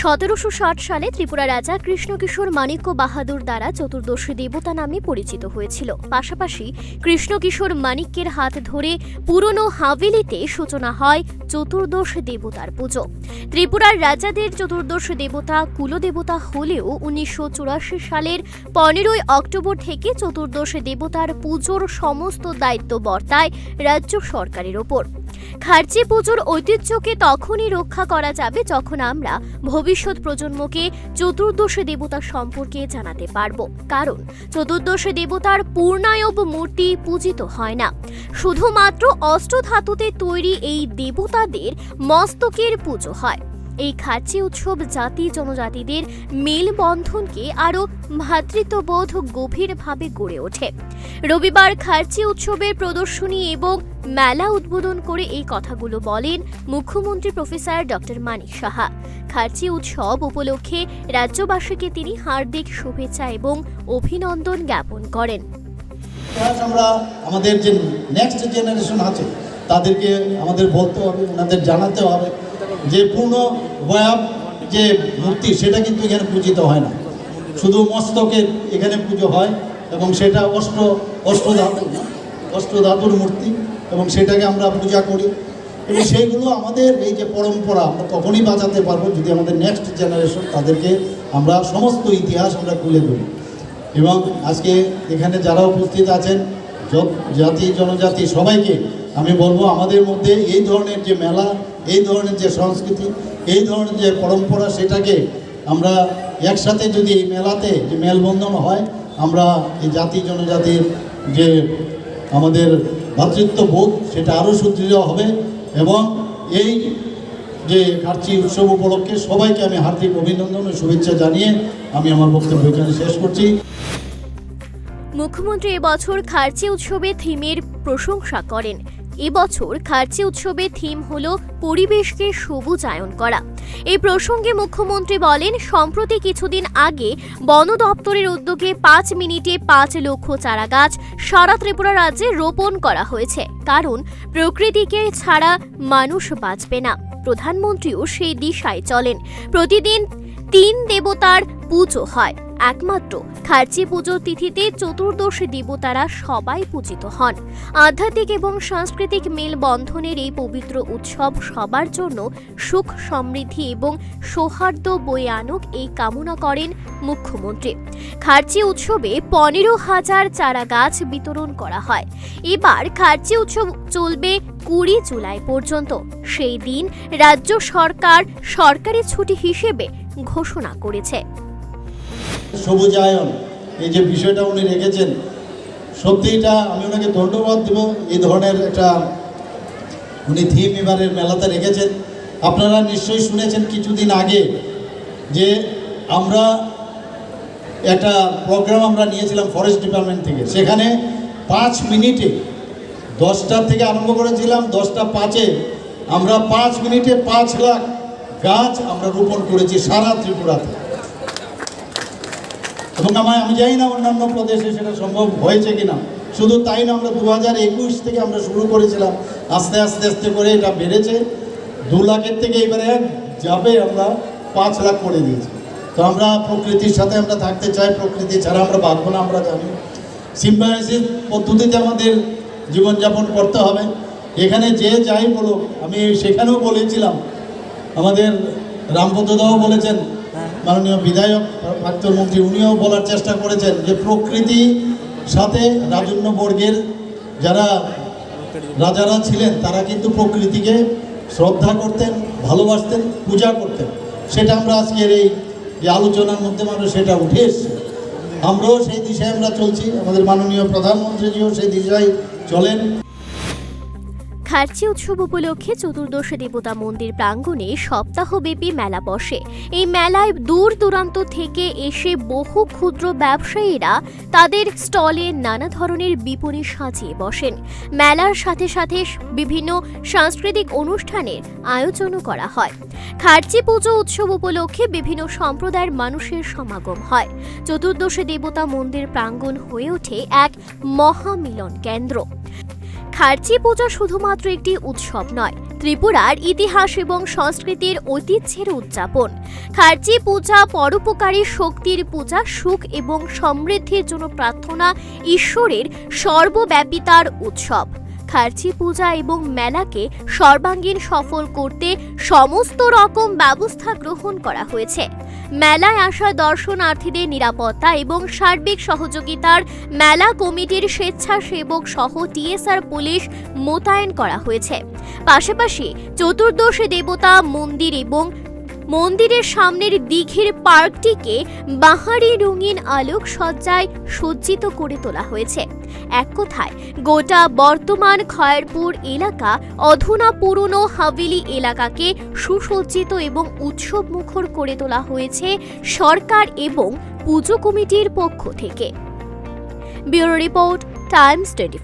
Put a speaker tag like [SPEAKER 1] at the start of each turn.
[SPEAKER 1] সতেরোশো ষাট সালে ত্রিপুরা রাজা কৃষ্ণকিশোর মাণিক্য বাহাদুর দ্বারা চতুর্দশী দেবতা নামে পরিচিত হয়েছিল। পাশাপাশি কৃষ্ণকিশোর মাণিক্যের হাত ধরে পুরনো হাভেলিতে সূচনা হয় চতুর্দশ দেবতার পুজো। ত্রিপুরার রাজাদের চতুর্দশ দেবতা কুলদেবতা হলেও উনিশশো চুরাশি সালের পনেরোই অক্টোবর থেকে চতুর্দশ দেবতার পুজোর সমস্ত দায়িত্ব বর্তায় রাজ্য সরকারের ওপর। খার্চি পুজোর ঐতিহ্যকে তখনই রক্ষা করা যাবে যখন আমরা ভবিষ্যৎ প্রজন্মকে চতুর্দশ দেবতা সম্পর্কে জানাতে পারব। কারণ চতুর্দশ দেবতার পূর্ণায়ব মূর্তি পূজিত হয় না। শুধুমাত্র অষ্টধাতুতে তৈরি এই দেবতাদের মস্তকের পুজো হয়। এই খাচি উৎসব জাতি জনজাতিদের মেলবন্ধনকে আরও ভ্রাতৃত্ববোধ গভীরভাবে গড়ে ওঠে। রবিবার খার্চি উৎসবের প্রদর্শনী এবং মেলা উদ্বোধন করে এই কথাগুলো বলেন মুখ্যমন্ত্রী প্রফেসর ডক্টর মানিক সাহা। খার্চি উৎসব উপলক্ষে রাজ্যবাসীকে তিনি হার্দিক শুভেচ্ছা এবং অভিনন্দন জ্ঞাপন করেন।
[SPEAKER 2] আমরা আমাদের যে নেক্সট জেনারেশন আছে, তাদেরকে আমাদের বলতে হবে, ওনাদের জানাতে হবে। যে পূর্ণ বয়াব, যে মূর্তি, সেটা কিন্তু এখানে পূজিত হয় না। শুধু মস্তকের এখানে পুজো হয় এবং সেটা অষ্ট অষ্টধাতু অষ্টধাতুর মূর্তি এবং সেটাকে আমরা পূজা করি। এবং সেইগুলো আমাদের এই যে পরম্পরা, আমরা তখনই বাঁচাতে পারব যদি আমাদের নেক্সট জেনারেশন তাদেরকে আমরা সমস্ত ইতিহাস আমরা তুলে ধরি। এবং আজকে এখানে যারা উপস্থিত আছেন জাতি, জনজাতি সবাইকে আমি বলব আমাদের মধ্যে এই ধরনের যে মেলা, এই ধরনের যে সংস্কৃতি, এই ধরনের যে পরম্পরা, সেটাকে আমরা একসাথে যদি এই মেলাতে যে মেলবন্ধন হয়, আমরা এই জাতি জনজাতির যে আমাদের ভ্রাতৃত্ববোধ সেটা আরও সুদৃঢ় হবে এবং এই যে কার্চি উৎসব উপলক্ষে সবাইকে আমি হার্দিক অভিনন্দন ও শুভেচ্ছা জানিয়ে আমি আমার বক্তব্য এখানে শেষ করছি।
[SPEAKER 1] মুখ্যমন্ত্রী এবছর খার্চি উৎসবে থিমের প্রশংসা করেন। এবছর খার্চি উৎসবের থিম হল পরিবেশকে সবুজায়ন করা। এই প্রসঙ্গে মুখ্যমন্ত্রী বলেন, সম্প্রতি কিছুদিন আগে বন দপ্তরের উদ্যোগে পাঁচ মিনিটে পাঁচ লক্ষ চারা গাছ সারা ত্রিপুরা রাজ্যে রোপণ করা হয়েছে। কারণ, প্রকৃতিকে ছাড়া মানুষ বাঁচবে না। প্রধানমন্ত্রীও সেই দিশায় চলেন। প্রতিদিন তিন দেবতার পুজো হয়। একমাত্র খার্চি পুজোর তিথিতে চতুর্দশ দেবতারা সবাই পূজিত হন। আধ্যাত্মিক এবং সাংস্কৃতিক মেলবন্ধনের এই পবিত্র উৎসব সবার জন্য সুখ সমৃদ্ধি এবং সৌহার্দ্য বয়ে আনুক এই কামনা করেন মুখ্যমন্ত্রী। খার্চি উৎসবে পনেরো হাজার চারা গাছ বিতরণ করা হয়। এবার খার্চি উৎসব চলবে কুড়ি জুলাই পর্যন্ত। সেই দিন রাজ্য সরকার সরকারি ছুটি হিসেবে ঘোষণা করেছে।
[SPEAKER 2] সবুজায়ন। এই যে বিষয়টা উনি রেখেছেন সত্যি এটা আমি ওনাকে ধন্যবাদ দেব। এই ধরনের একটা উনি থিম এবারের মেলাতে রেখেছেন। আপনারা নিশ্চয়ই শুনেছেন কিছুদিন আগে যে আমরা একটা প্রোগ্রাম আমরা নিয়েছিলাম ফরেস্ট ডিপার্টমেন্ট থেকে। সেখানে পাঁচ মিনিটে, দশটার থেকে আরম্ভ করেছিলাম, দশটা পাঁচে আমরা পাঁচ মিনিটে পাঁচ লাখ গাছ আমরা রোপণ করেছি সারা ত্রিপুরাতে। এবং আমার আমি জানি না অন্যান্য প্রদেশে সেটা সম্ভব হয়েছে কিনা। শুধু তাই না, আমরা দু হাজার একুশ থেকে আমরা শুরু করেছিলাম। আস্তে আস্তে আস্তে করে এটা বেড়েছে। দু লাখের থেকে এবারে যাবে আমরা পাঁচ লাখ করে দিয়েছি। তো আমরা প্রকৃতির সাথে আমরা থাকতে চাই, প্রকৃতি ছাড়া আমরা বাঁচবো না, আমরা জানি। সিম্বায়োসিস পদ্ধতিতে আমাদের জীবনযাপন করতে হবে। এখানে যে যাই বলুক, আমি সেখানেও বলেছিলাম। আমাদের রামপদদাও বলেছেন মাননীয় বিধায়ক প্রাক্তন মন্ত্রী, উনিও বলার চেষ্টা করেছেন যে প্রকৃতি সাথে রাজন্য বর্গের যারা রাজারা ছিলেন, তারা কিন্তু প্রকৃতিকে শ্রদ্ধা করতেন, ভালোবাসতেন, পূজা করতেন। সেটা আমরা আজকের এই যে আলোচনার মধ্যে আমরা সেটা উঠে এসছে। আমরাও সেই দিশায় আমরা চলছি। আমাদের মাননীয় প্রধানমন্ত্রীজিও সেই দিশায় চলেন।
[SPEAKER 1] খার্চি উৎসব উপলক্ষে চতুর্দশ দেবতা মন্দির প্রাঙ্গণে সপ্তাহব্যাপী মেলা বসে। এই মেলায় দূর দূরান্ত থেকে এসে বহু ক্ষুদ্র ব্যবসায়ীরা তাদের স্টলে নানা ধরনের বিপণী সাজিয়ে বসেন। মেলার সাথে সাথে বিভিন্ন সাংস্কৃতিক অনুষ্ঠানের আয়োজনও করা হয়। খার্চি পুজো উৎসব উপলক্ষে বিভিন্ন সম্প্রদায়ের মানুষের সমাগম হয়। চতুর্দশ দেবতা মন্দির প্রাঙ্গণ হয়ে ওঠে এক মহামিলন কেন্দ্র। খার্চি পূজা শুধুমাত্র একটি উৎসব নয়, ত্রিপুরার ইতিহাস এবং সংস্কৃতির ঐতিহ্যের উদযাপন। খার্চি পূজা পরোপকারী শক্তির পূজা, সুখ এবং সমৃদ্ধির জন্য প্রার্থনা ঈশ্বরের সর্বব্যাপিতার উৎসব। খার্চি পূজা এবং মেলাকে সর্বাঙ্গীন সফল করতে সমস্ত রকম ব্যবস্থা গ্রহণ করা হয়েছে। মেলায় আসা দর্শনার্থীদের নিরাপত্তা এবং সার্বিক সহযোগিতার মেলা কমিটির স্বেচ্ছাসেবক সহ টিএসআর পুলিশ মোতায়েন করা হয়েছে। পাশাপাশি চতুর্দশী দেবতা, মন্দির এবং মন্দিরের সামনের দিঘির পার্কটিকে বাহারি রঙিন আলোক সজ্জায় সজ্জিত করে তোলা হয়েছে। এক কথায়, গোটা বর্তমান খয়েরপুর এলাকা অধুনা পুরনো হাভেলি এলাকাকে সুসজ্জিত এবং উৎসব মুখর করে তোলা হয়েছে সরকার এবং পুজো কমিটির পক্ষ থেকে। Bureau report, Times twenty